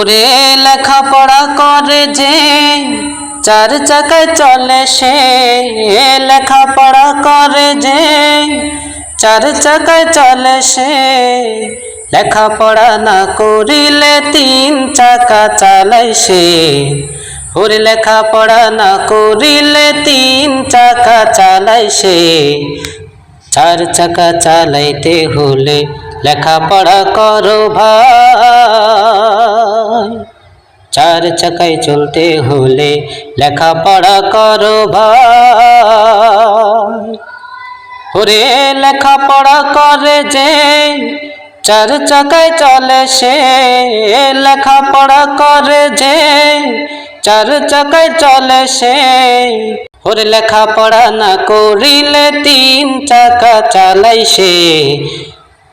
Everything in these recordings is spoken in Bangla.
ওরে লেখাপড়া করে যে চার চাকায় চলে সে লেখাপড়া করে যে চার চাকায় চলে সে। লেখাপড়া না করিলে তিন চাকা চালাই সে। ওরে লেখাপড়া না করিলে তিন চাকা চালাই সে। চার চাকা চালাইতে হলে লেখাপড়া করো ভাই। চার চাকায় চলতে হলে লেখাপড়া করো ভাই। ওরে লেখাপড়া করে যে চার চাকায় চলে সে, লেখাপড়া করে যে চার চাকায় চলে সে। ওরে লেখাপড়া না করিলে তিন চাকা চালাই সে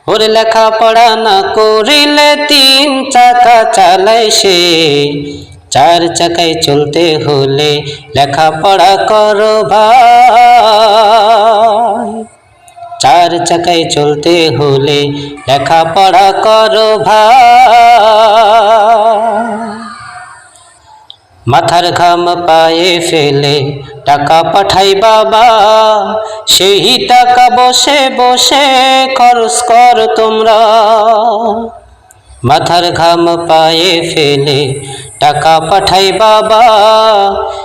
ওরে লেখাপড়া না করিলে তিন চাকা চালাই সে। চার চাকায় চলতে হলে লেখাপড়া করো ভাই। চার চাকায় চলতে হলে লেখাপড়া করো ভাই। মাথার ঘাম পায়ে ফেলে টাকা পাঠাই বাবা, সেই টাকা বসে বসে খরচ কর তোমরা। মাথার ঘাম পায়ে ফেলে টাকা পাঠাই বাবা,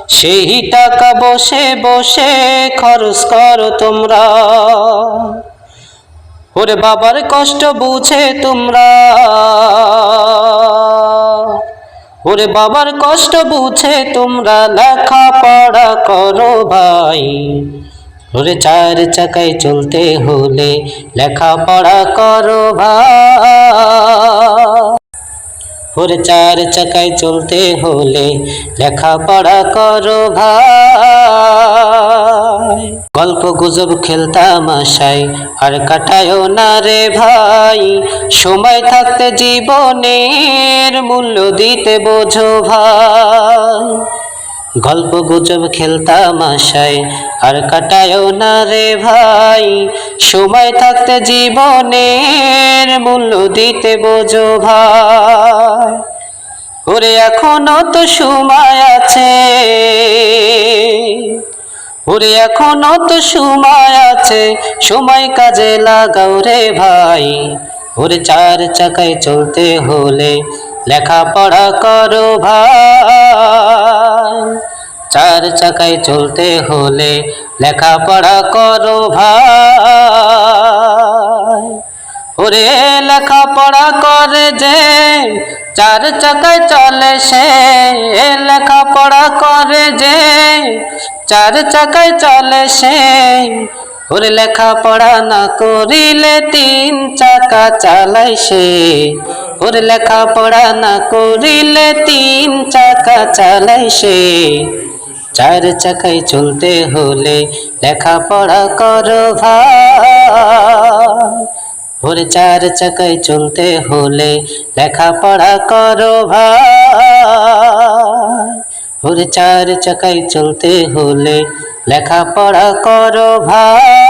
সেই টাকা বসে বসে খরচ কর তোমরা। ওরে বাবার কষ্ট বুঝে তোমরা। ওরে বাবার কষ্ট বুঝে তোমরা লেখাপড়া করো ভাই। ওরে চার চাকায় চলতে হলে লেখাপড়া করো ভাই। ওরে চার চাকায় চলতে হলে লেখাপড়া করো ভাই। গল্প গুজব খেলতাম আশায় আর কাটায়ও না রে ভাই। সময় থাকতে জীবনের মূল্য দিতে বোঝো ভাই। গল্প গুজব খেলতাম আশায়, আর কাটায়ও না রে ভাই। সময় থাকতে জীবনের মূল্য দিতে বোঝো ভাই। ওরে এখনও তো সময় আছে। ওরে এখনও তো সময় আছে। সময় কাজে লাগাও রে ভাই। ওরে চার চাকায় চলতে হলে লেখাপড়া করো ভাই। চার চাকায় চলতে হলে লেখাপড়া করো ভাই। ওরে লেখাপড়া করে যে চার চাকায় চলে সে লেখাপড়া করে যে চার চাকায় চলে সে ওরে লেখাপড়া না করিলে তিন চাকা চালাই সে। লেখা পড়া না করিলে তিন চাকা চালাই সে। চার চাকায় চলতে হলে লেখাপড়া করো ভাই। ওরে চার চাকায় চলতে হলে লেখাপড়া করো ভাই। ওরে চার চাকায় চলতে হলে লেখাপড়া করো ভাই।